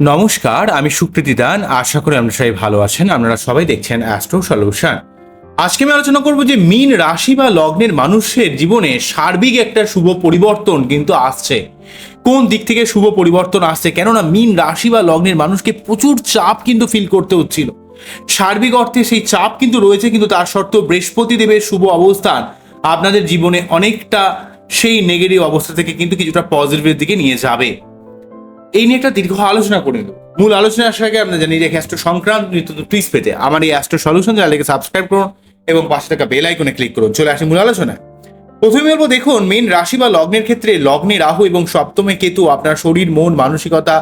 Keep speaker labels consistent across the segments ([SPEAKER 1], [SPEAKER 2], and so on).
[SPEAKER 1] নমস্কার, আমি সুপ্রীতি দান। আশা করি আপনারা সবাই ভালো আছেন। আপনারা সবাই দেখছেন অ্যাস্ট্রো সলিউশন। আজকে আমি আলোচনা করব যে মীন রাশি বা লগ্নের মানুষের জীবনে সার্বিক একটা শুভ পরিবর্তন কিন্তু আসছে। কোন দিক থেকে শুভ পরিবর্তন আসছে? কেননা মীন রাশি বা লগ্নের মানুষকে প্রচুর চাপ কিন্তু ফিল করতে হচ্ছিল। সার্বিক অর্থে সেই চাপ কিন্তু রয়েছে, কিন্তু তার সত্ত্বেও বৃহস্পতি দেবের শুভ অবস্থান আপনাদের জীবনে অনেকটা সেই নেগেটিভ অবস্থা থেকে কিন্তু কিছুটা পজিটিভের দিকে নিয়ে যাবে। এই নিয়ে একটা দীর্ঘ আলোচনা করে নেব। মূল আলোচনা আসার আগে আপনারা জানি যে অ্যাস্ট্রো সংক্রান্ত নিত্য প্লিজ পেতে আমার এই অ্যাস্ট্রো সলিউশন চ্যানেলকে সাবস্ক্রাইব করুন এবং পাশে থাকা বেল আইকনে ক্লিক করুন। চলে আসি মূল আলোচনায় প্রথমে বলব, দেখুন, মেন রাশি বা লগ্নের ক্ষেত্রে লগ্নে রাহু এবং সপ্তমে কেতু আপনার শরীর, মন, মানসিকতা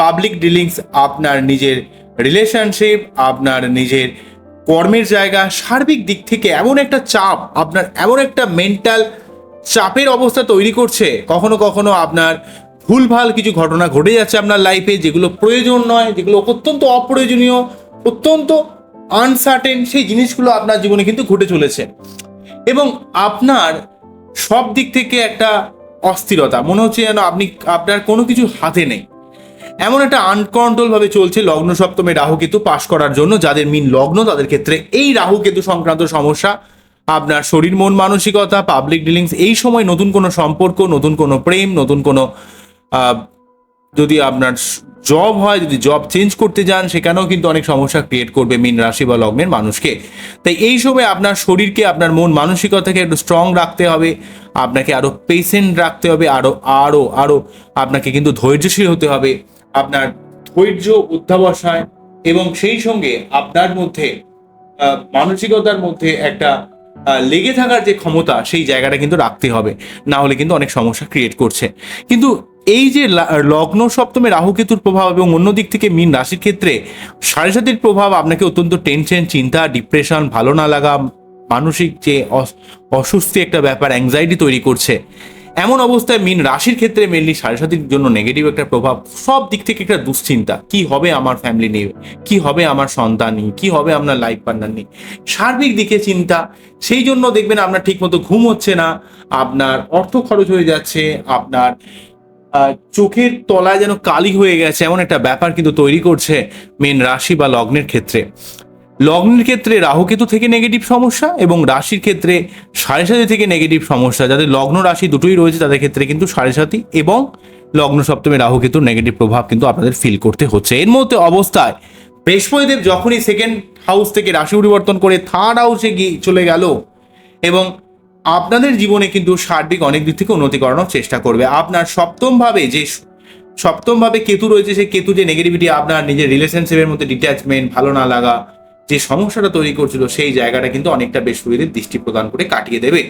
[SPEAKER 1] পাবলিক ডিলিংস আপনার নিজের রিলেশনশিপ আপনার নিজের কর্মের জায়গা, সার্বিক দিক থেকে এমন একটা চাপ, আপনার এমন একটা মেন্টাল চাপের অবস্থা তৈরি করছে, কখনো কখনো আপনার ভুলভাল কিছু ঘটনা ঘটে যাচ্ছে আপনার লাইফে যেগুলো প্রয়োজন নয়, যেগুলো অত্যন্ত অপ্রয়োজনীয়, অত্যন্ত আনসার্টেন সেই জিনিসগুলো আপনার জীবনে কিন্তু ঘটে চলেছে। এবং আপনার সব দিক থেকে একটা অস্থিরতা, মনে হচ্ছে যেন আপনি, আপনার কোনো কিছু হাতে নেই। এমন একটা আনকন্ট্রোল ভাবে চলছে লগ্ন সপ্তমে রাহু কেতু পাশ করার জন্য, যাদের মিন লগ্ন, তাদের ক্ষেত্রে এই রাহু কেতু সংক্রান্ত সমস্যা, আপনার শরীর, মন, মানসিকতা পাবলিক ডিলিংস এই সময় নতুন কোনো সম্পর্ক, নতুন কোনো প্রেম, নতুন কোনো যদি আপনার জব হয়, যদি জব চেঞ্জ করতে যান, সেখানেও কিন্তু অনেক সমস্যা ক্রিয়েট করবে মীন রাশি বা লগ্নের মানুষকে। তাই এই সময় আপনার শরীরকে, আপনার মন মানসিকতাকে একটু স্ট্রং রাখতে হবে, আপনাকে আরও পেশেন্ট রাখতে হবে, আরও আরও আরও আপনাকে কিন্তু ধৈর্যশীল হতে হবে। আপনার ধৈর্য অধ্যাবসায় এবং সেই সঙ্গে আপনার মধ্যে মানসিকতার মধ্যে একটা লেগে থাকার যে ক্ষমতা, সেই জায়গাটা কিন্তু রাখতে হবে। না হলে কিন্তু অনেক সমস্যা ক্রিয়েট করছে। কিন্তু এই যে লগ্ন সপ্তমে রাহুকেতুর প্রভাব এবং অন্য দিক থেকে মীন রাশির ক্ষেত্রে সাড়ে প্রভাব আপনাকে অত্যন্ত টেনশন চিন্তা ডিপ্রেশন ভালো না লাগা, মানসিক যে অস- অস্বস্তি একটা ব্যাপার অ্যাংজাইটি তৈরি করছে। এমন অবস্থায় মীন রাশির ক্ষেত্রে মেনলি সাড়ে সাতির জন্য নেগেটিভ একটা প্রভাব, সব দিক থেকে একটা দুশ্চিন্তা। কি হবে আমার ফ্যামিলি নিয়ে? কি হবে আমার সন্তান নিয়ে? কি হবে আপনার লাইফ পার্টনার নিয়ে? সার্বিক দিকে চিন্তা, সেই জন্য দেখবেন আপনার ঠিকমতো ঘুম হচ্ছে না, আপনার অর্থ খরচ হয়ে যাচ্ছে, আপনার চোখের তলায় যেন কালি হয়ে গেছে এমন একটা ব্যাপার কিন্তু তৈরি করছে মেন রাশি বা লগ্নের ক্ষেত্রে। লগ্নের ক্ষেত্রে রাহুকেতু থেকে নেগেটিভ সমস্যা এবং রাশির ক্ষেত্রে সাড়ে সাথী থেকে নেগেটিভ সমস্যা। যাদের লগ্ন রাশি দুটোই রয়েছে, তাদের ক্ষেত্রে কিন্তু সাড়ে সাথী এবং লগ্ন সপ্তমে রাহুকেতুর নেগেটিভ প্রভাব কিন্তু আপনাদের ফিল করতে হচ্ছে। এর মধ্যে অবস্থায় বৃহস্পতিদেব যখনই সেকেন্ড হাউস থেকে রাশি পরিবর্তন করে থার্ড হাউসে গিয়ে চলে গেল এবং আপনাদের জীবনে কিন্তু সার্বিক অনেক দিক থেকে উন্নতি করানোর চেষ্টা করবে। আপনার সপ্তমভাবে যে সপ্তমভাবে কেতু রয়েছে, সেই কেতু যে নেগেটিভিটি আপনার নিজের রিলেশনশিপের মধ্যে ডিট্যাচমেন্ট ভালো না লাগা, যে সমস্যাটা তৈরি করছিল, সেই জায়গাটা কিন্তু অনেকটা বৃহস্পতিদের দৃষ্টি প্রদান করে কাটিয়ে দেবে।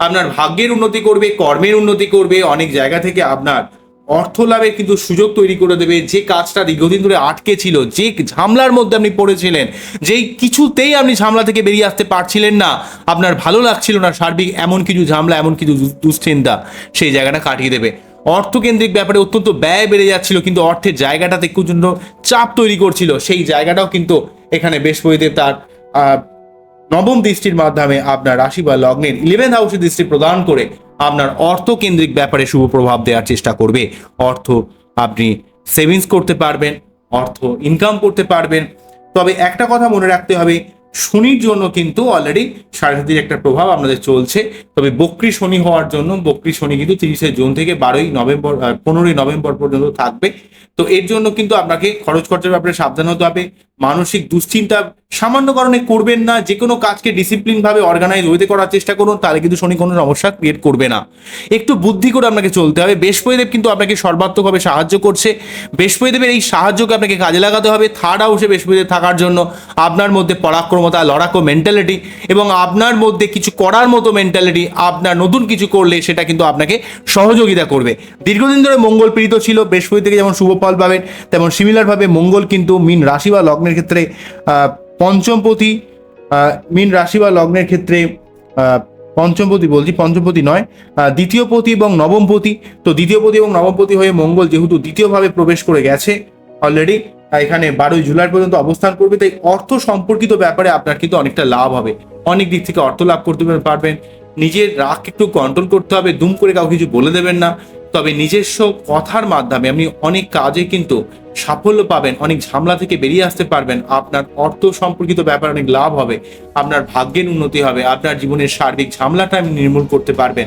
[SPEAKER 1] আপনার ভাগ্যের উন্নতি করবে, কর্মের উন্নতি করবে, অনেক জায়গা থেকে আপনার অর্থ লাভের কিন্তু সুযোগ তৈরি করে দেবে। যে কাজটা দীর্ঘদিন ধরে আটকে ছিল, যে ঝামলার মধ্যে আপনি পড়েছিলেন, যেই কিছুতেই আপনি ঝামলা থেকে বেরিয়ে আসতে পারছিলেন না, আপনার ভালো লাগছিল না সার্বিক এমন কিছু ঝামলা, এমন কিছু দুশ্চিন্তা, সেই জায়গাটা কাটিয়ে দেবে। অর্থকেন্দ্রিক ব্যাপারে অত্যন্ত ব্যয় বেড়ে যাচ্ছিল, কিন্তু অর্থের জায়গাটাতে জন্য চাপ তৈরি করছিল। সেই জায়গাটাও কিন্তু এখানে বৃহস্পতিদেব তার নবম দৃষ্টির মাধ্যমে আপনার রাশি বা লগ্নের ইলেভেন হাউসে দৃষ্টি প্রদান করে আপনার অর্থ কেন্দ্রিক ব্যাপারে শুভ প্রভাব দেওয়ার চেষ্টা করবে। অর্থ আপনি সেভিংস করতে পারবেন, অর্থ ইনকাম করতে পারবেন। তবে একটা কথা মনে রাখতে হবে, শনির জন্য কিন্তু অলরেডি সাড়ে সাতির একটা প্রভাব আপনাদের চলছে। তবে বক্রি শনি হওয়ার জন্য, বক্রি শনি কিন্তু তিরিশে জুন থেকে বারোই নভেম্বর পনেরোই নভেম্বর পর্যন্ত থাকবে। তো এর জন্য কিন্তু আপনাকে খরচ খরচের ব্যাপারে সাবধান হতে হবে। মানসিক দুশ্চিন্তা সামান্য কারণে করবেন না যে কোনো কাজকে ডিসিপ্লিন ভাবে অর্গানাইজ হইতে করার চেষ্টা করুন, তাহলে কিন্তু শনি কোনো সমস্যা ক্রিয়েট করবে না। একটু বুদ্ধি করে আপনাকে চলতে হবে। বৃহস্পতিদেব কিন্তু আপনাকে সর্বাত্মকভাবে সাহায্য করছে। বৃহস্পতিদেবের এই সাহায্যকে আপনাকে কাজে লাগাতে হবে। থার্ড হাউসে বৃহস্পতিদেব থাকার জন্য আপনার মধ্যে পরাক্রমতা, লড়াকো মেন্টালিটি এবং আপনার মধ্যে কিছু করার মতো মেন্টালিটি আপনার নতুন কিছু করলে সেটা কিন্তু আপনাকে সহযোগিতা করবে। দীর্ঘদিন ধরে মঙ্গল পীড়িত ছিল। বৃহস্পতি থেকে যেমন শুভ ফল পাবেন, তেমন সিমিলারভাবে মঙ্গল কিন্তু মিন রাশি বা লগ্নের ক্ষেত্রে পঞ্চমপতি মীন রাশি বা লগ্নের ক্ষেত্রে পঞ্চমপতি বলছি, পঞ্চমপতি নয় দ্বিতীয়পতি এবং নবমপতি। তো দ্বিতীয়পতি এবং নবমপতি হয়ে মঙ্গল যেহেতু দ্বিতীয়ভাবে প্রবেশ করে গেছে অলরেডি এখানে বারোই জুলাই পর্যন্ত অবস্থান করবে। তাই অর্থ সম্পর্কিত ব্যাপারে আপনার কিন্তু অনেকটা লাভ হবে। অনেক দিক থেকে অর্থ লাভ করতে পারবেন। নিজের রাগ একটু কন্ট্রোল করতে হবে। দুম করে কাউকে কিছু বলে দেবেন না। তবে নিজস্ব কথার মাধ্যমে আপনি অনেক কাজে কিন্তু সাফল্য পাবেন, অনেক ঝামেলা থেকে বেরিয়ে আসতে পারবেন। আপনার অর্থ সম্পর্কিত ব্যাপার অনেক লাভ হবে, আপনার ভাগ্যের উন্নতি হবে, আপনার জীবনের সার্বিক ঝামেলাটা আপনি নির্মূল করতে পারবেন,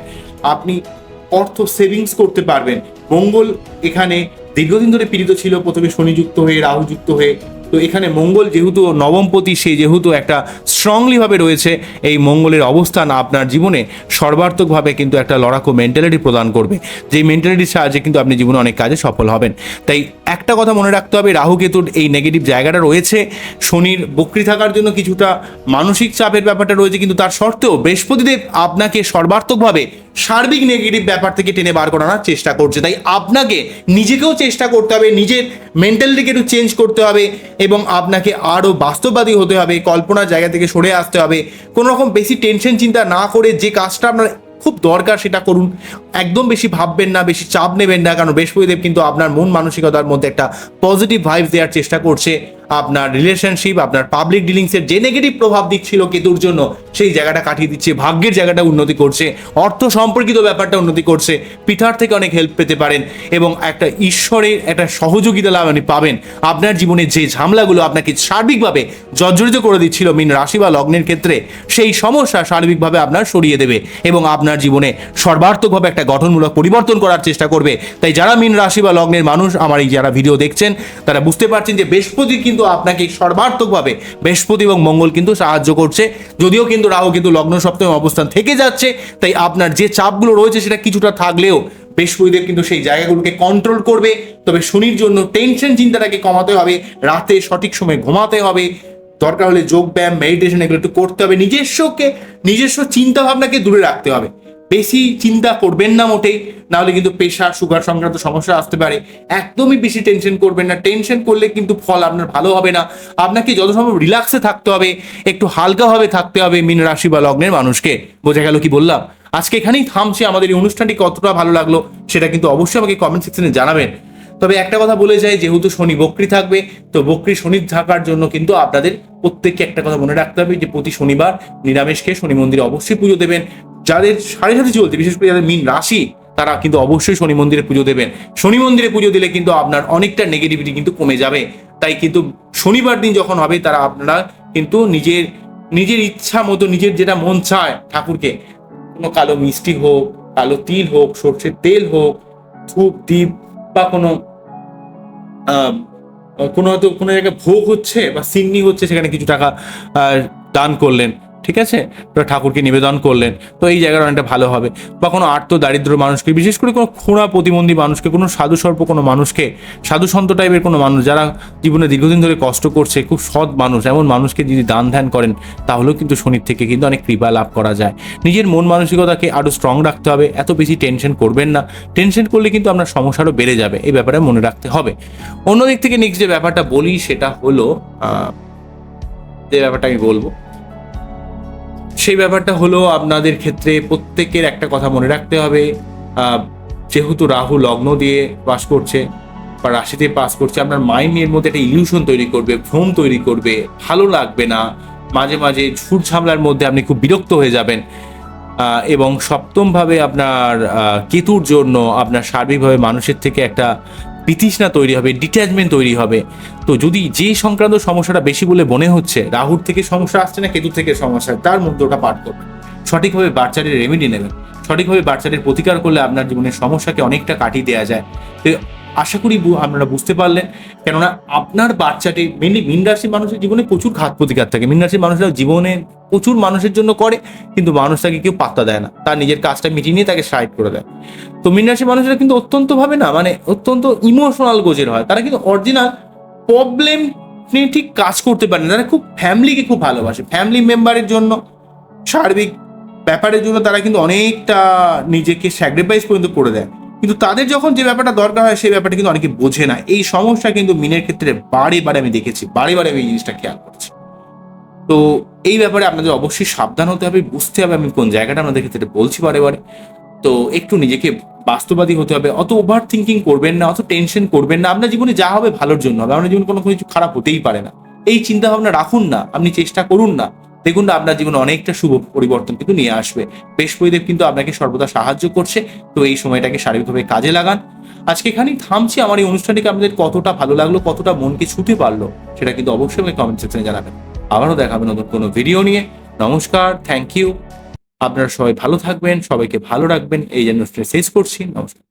[SPEAKER 1] আপনি অর্থ সেভিংস করতে পারবেন। মঙ্গল এখানে দীর্ঘদিন ধরে পীড়িত ছিল, প্রথমে শনিযুক্ত হয়ে, রাহুযুক্ত হয়ে তো এখানে মঙ্গল যেহেতু নবমপতি, সে যেহেতু একটা স্ট্রংলিভাবে রয়েছে, এই মঙ্গলের অবস্থান আপনার জীবনে সর্বার্থকভাবে কিন্তু একটা লড়াকু মেন্টালিটি প্রদান করবে। যেই মেন্টালিটির সাহায্যে কিন্তু আপনি জীবনে অনেক কাজে সফল হবেন। তাই একটা কথা মনে রাখতে হবে রাহু কেতুর এই নেগেটিভ জায়গাটা রয়েছে। শনির বক্রি থাকার জন্য কিছুটা মানসিক চাপের ব্যাপারটা রয়েছে, কিন্তু তার সত্ত্বেও বৃহস্পতিদেব আপনাকে সর্বার্থকভাবে সার্বিক নেগেটিভ ব্যাপার থেকে টেনে বার করানোর চেষ্টা করছে। তাই আপনাকে নিজেকেও চেষ্টা করতে হবে, নিজের মেন্টালিটিকে একটু চেঞ্জ করতে হবে এবং আপনাকে আরও বাস্তববাদী হতে হবে, কল্পনার জায়গা থেকে সরে আসতে হবে। কোনো রকম বেশি টেনশন চিন্তা না করে যে কাজটা আপনার খুব দরকার সেটা করুন। একদম বেশি ভাববেন না, বেশি চাপ নেবেন না, কারণ বৃহস্পতিদেব কিন্তু আপনার মন মানসিকতার মধ্যে একটা পজিটিভ ভাইবস দেওয়ার চেষ্টা করছে। আপনার রিলেশনশিপ আপনার পাবলিক ডিলিংসের যে নেগেটিভ প্রভাব দিচ্ছিল কেতুর জন্য, সেই জায়গাটা কাটিয়ে দিচ্ছে, ভাগ্যের জায়গাটা উন্নতি করছে, অর্থ সম্পর্কিত ব্যাপারটা উন্নতি করছে পিঠার থেকে অনেক হেল্প পেতে পারেন এবং একটা ঈশ্বরের একটা সহযোগিতা লাভ আপনি পাবেন। আপনার জীবনে যে ঝামেলাগুলো আপনাকে সার্বিকভাবে জর্জরিত করে দিচ্ছিল মিন রাশি বা লগ্নের ক্ষেত্রে, সেই সমস্যা সার্বিকভাবে আপনার সরিয়ে দেবে এবং আপনার জীবনে সর্বার্থকভাবে একটা গঠনমূলক পরিবর্তন করার চেষ্টা করবে। তাই যারা মিন রাশি বা লগ্নের মানুষ আমার এই যারা ভিডিও দেখছেন, তারা বুঝতে পারছেন যে বৃহস্পতি কিন্তু আপনাকে সর্বার্থকভাবে বৃহস্পতি এবং মঙ্গল কিন্তু সাহায্য করছে। যদিও কিন্তু রাহু কিন্তু লগ্ন সপ্তম অবস্থান থেকে যাচ্ছে, তাই আপনার যে চাপগুলো রয়েছে সেটা কিছুটা থাকলেও বৃহস্পতিদেব কিন্তু সেই জায়গাগুলোকে কন্ট্রোল করবে। তবে শনির জন্য টেনশন চিন্তাটাকে কমাতে হবে, রাতে সঠিক সময় ঘুমাতে হবে। দরকার হলে যোগ ব্যায়াম মেডিটেশন এগুলো একটু করতে হবে। নিজস্বকে, নিজস্ব চিন্তা ভাবনাকে দূরে রাখতে হবে। বেশি চিন্তা করবেন না মোটেই, নাহলে কিন্তু প্রেশার সুগার সংক্রান্ত সমস্যা আসতে পারে। একদমই বেশি টেনশন করবেন না। টেনশন করলে কিন্তু ফল আপনার ভালো হবে না। আপনাকে যত সম্ভব রিল্যাক্সে থাকতে হবে, একটু হালকাভাবে থাকতে হবে মিন রাশি বা লগ্নের মানুষকে। বোঝা গেল কি বললাম? আজকে এখানেই থামছে। আমাদের এই অনুষ্ঠানটি কতটা ভালো লাগল, সেটা কিন্তু অবশ্যই আমাকে কমেন্ট সেকশনে জানাবেন। তবে একটা কথা বলে যাই, যেহেতু শনি বক্রি থাকবে, তো বক্রি শনি থাকার জন্য কিন্তু আপনাদের প্রত্যেককে একটা কথা মনে রাখতে হবে যে প্রতি শনিবার নিরামিষকে শনি মন্দিরে অবশ্যই পুজো দেবেন। যাদের সাড়ে সাথে চলতে বিশেষ করে যাদের মিন রাশি, তারা কিন্তু অবশ্যই শনি মন্দিরে পুজো দেবেন। শনি মন্দিরে পুজো দিলে কিন্তু আপনার অনেকটা নেগেটিভিটি কিন্তু কমে যাবে। তাই কিন্তু শনিবার দিন যখন হবে, তারা আপনারা কিন্তু নিজের নিজের ইচ্ছা মতো, নিজের যেটা মন চায় ঠাকুরকে, কোনো কালো মিষ্টি হোক, কালো তিল হোক, সর্ষের তেল হোক, ধূপ দ্বীপ বা কোনো কোনো হয়তো কোনো জায়গায় ভোগ হচ্ছে বা সিন্নি হচ্ছে সেখানে কিছু টাকা দান করলেন। ঠিক আছে? তো ঠাকুরকে নিবেদন করলেন। তো এই জায়গাটা অনেকটা ভালো হবে। বা কোনো আর্ত দারিদ্র মানুষকে, বিশেষ করে কোনো খোঁড়া প্রতিবন্ধী মানুষকে, কোনো সাধু সর্প কোনো মানুষকে সাধু সন্ত টাইপের কোনো মানুষ, যারা জীবনে দীর্ঘদিন ধরে কষ্ট করছে, খুব সৎ মানুষ, এমন মানুষকে যদি দান ধ্যান করেন, তাহলেও কিন্তু শনির থেকে কিন্তু অনেক কৃপা লাভ করা যায়। নিজের মন মানসিকতাকে আরও স্ট্রং রাখতে হবে। এত বেশি টেনশন করবেন না। টেনশন করলে কিন্তু আপনার সমস্যারও বেড়ে যাবে। এই ব্যাপারে মনে রাখতে হবে। অন্যদিক থেকে নেক্সট যে ব্যাপারটা বলি, সেটা হলো যে ব্যাপারটা আমি বলব সেই ব্যাপারটা হলো আপনাদের ক্ষেত্রে প্রত্যেকের একটা কথা মনে রাখতে হবে। যেহেতু রাহু লগ্ন দিয়ে পাস করছে বা রাশিতে পাস করছে, আপনার মাইন্ডের মধ্যে একটা ইলিউশন তৈরি করবে, ভ্রম তৈরি করবে, ভালো লাগবে না। মাঝে মাঝে ঝুট ঝামলার মধ্যে আপনি খুব বিরক্ত হয়ে যাবেন। এবং সপ্তমভাবে আপনার কেতুর জন্য আপনার সার্বিকভাবে মানুষের থেকে একটা বিতৃষ্ণা তৈরি হবে ডিট্যাচমেন্ট তৈরি হবে। তো যদি যে সংক্রান্ত সমস্যাটা বেশি বলে মনে হচ্ছে, রাহুর থেকে সমস্যা আসছে না কেতু থেকে সমস্যা তার মধ্যে ওটা পাঠ করবেন সঠিকভাবে বাচ্চাদের রেমেডি নেবেন। সঠিকভাবে বাচ্চাদের প্রতিকার করলে আপনার জীবনের সমস্যাকে অনেকটা কাটিয়ে দেওয়া যায়। আশা করি আপনারা বুঝতে পারলেন। কেননা আপনার বাচ্চাটি মেনলি মিন রাশির মানুষের জীবনে প্রচুর ঘাত প্রতিকার থাকে। মিন রাশির মানুষরা জীবনে প্রচুর মানুষের জন্য করে, কিন্তু মানুষ তাকে কেউ পাত্তা দেয় না। তার নিজের কাজটা মিটিয়ে নিয়ে তাকে সাইড করে দেয়। তো মিন রাশির মানুষরা কিন্তু অত্যন্ত ভাবে না মানে অত্যন্ত ইমোশনাল গোজের হয়। তারা কিন্তু অরিজিনাল প্রবলেম নিয়ে ঠিক কাজ করতে পারে না। তারা খুব ফ্যামিলিকে খুব ভালোবাসে। ফ্যামিলি মেম্বারের জন্য, সার্বিক ব্যাপারের জন্য তারা কিন্তু অনেকটা নিজেকে স্যাক্রিফাইস পর্যন্ত করে দেয়। কিন্তু তাদের যখন যে ব্যাপারটা দরকার হয়, সেই ব্যাপারটা কিন্তু অনেকে বোঝে না। এই সমস্যা কিন্তু মিনের ক্ষেত্রে বারে বারে আমি দেখেছি, বারে বারে আমি এই জিনিসটা খেয়াল করছি। তো এই ব্যাপারে আপনাদের অবশ্যই সাবধান হতে হবে, বুঝতে হবে আমি কোন জায়গাটা আপনাদের ক্ষেত্রে বলছি বারে বারে। তো একটু নিজেকে বাস্তবাদী হতে হবে, অত ওভার থিঙ্কিং করবেন না, অত টেনশন করবেন না। আপনার জীবনে যা হবে ভালোর জন্য হবে, আপনার জীবনে কোনো কিছু খারাপ হতেই পারে না। এই চিন্তা ভাবনা রাখুন না, আপনি চেষ্টা করুন না। দেখুন না, আপনার জীবনে অনেকটা শুভ পরিবর্তন কিন্তু নিয়ে আসবে। বৃহস্পতিদেব কিন্তু আপনাকে সর্বদা সাহায্য করছে, তো এই সময়টাকে শারীরিকভাবে কাজে লাগান। আজকে এখানেই থামছি, আমার এই অনুষ্ঠানটিকে আপনাদের কতটা ভালো লাগল, কতটা মনকে ছুতে পারল, সেটা কিন্তু অবশ্যই আমাকে কমেন্ট সেকশনে জানাবেন। আবারও দেখাবেন নতুন কোনো ভিডিও নিয়ে। নমস্কার থ্যাংক ইউ আপনারা সবাই ভালো থাকবেন, সবাইকে ভালো রাখবেন, এই জন্য শেষ করছি, নমস্কার।